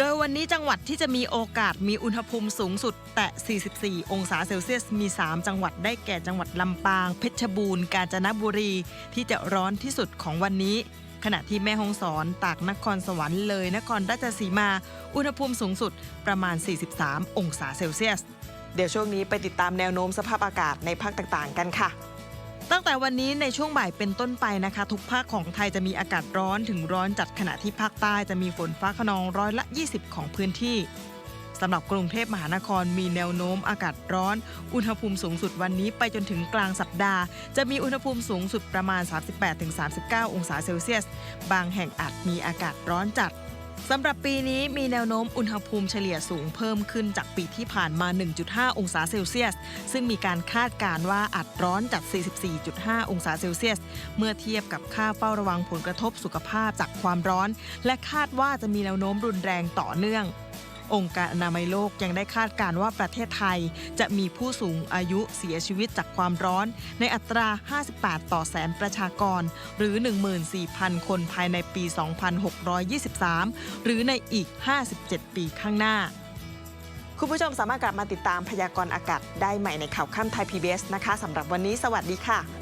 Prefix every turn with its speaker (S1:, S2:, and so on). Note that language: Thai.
S1: โดยวันนี้จังหวัดที่จะมีโอกาสมีอุณหภูมิสูงสุดแตะ 44 องศาเซลเซียส มี 3 จังหวัดได้แก่จังหวัดลำปาง เพชรบูรณ์ กาญจนบุรี ที่จะร้อนที่สุดของวันนี้ ขณะที่แม่ฮ่องสอน ตากนครสวรรค์เลย นครราชสีมา อุณหภูมิสูงสุดประมาณ 43 องศาเซลเซียส เดี๋ยวช่วงนี้ไปติดตามแนวโน้มสภาพอากาศในภาคต่างๆ กันค่ะ ตั้งแต่วันนี้ในช่วงบ่ายเป็นต้นไปนะคะ ทุกภาคของไทยจะมีอากาศร้อนถึงร้อนจัดขณะที่ภาคใต้จะมีฝนฟ้าขนองร้อยละ 20 ของพื้นที่สำหรับกรุงเทพมหานครมีแนวโน้มอากาศร้อน อุณหภูมิสูงสุดวันนี้ไปจนถึงกลางสัปดาห์ จะมีอุณหภูมิสูงสุดประมาณ 38-39 องศาเซลเซียส บางแห่งอาจมีอากาศร้อนจัด สำหรับปีนี้มีแนวโน้มอุณหภูมิเฉลี่ยสูงเพิ่มขึ้นจากปีที่ผ่านมา 1.5 องศาเซลเซียส ซึ่งมีการคาดการณ์ว่าอาจร้อนจาก 44.5 องศาเซลเซียส เมื่อเทียบกับค่าเฝ้าระวังผลกระทบสุขภาพจากความร้อน และคาดว่าจะมีแนวโน้มรุนแรงต่อเนื่อง องค์การอนามัยโลกยังได้คาดการณ์ว่าประเทศไทย จะมีผู้สูงอายุเสียชีวิตจากความร้อน ในอัตรา 58 ต่อแสนประชากร หรือ 14,000 คนภายในปี 2623 หรือในอีก 57 ปีข้างหน้าคุณผู้ชมสามารถกลับมาติดตามพยากรณ์อากาศได้ใหม่ในข่าวค่ำไทย PBS นะคะสำหรับวันนี้สวัสดีค่ะ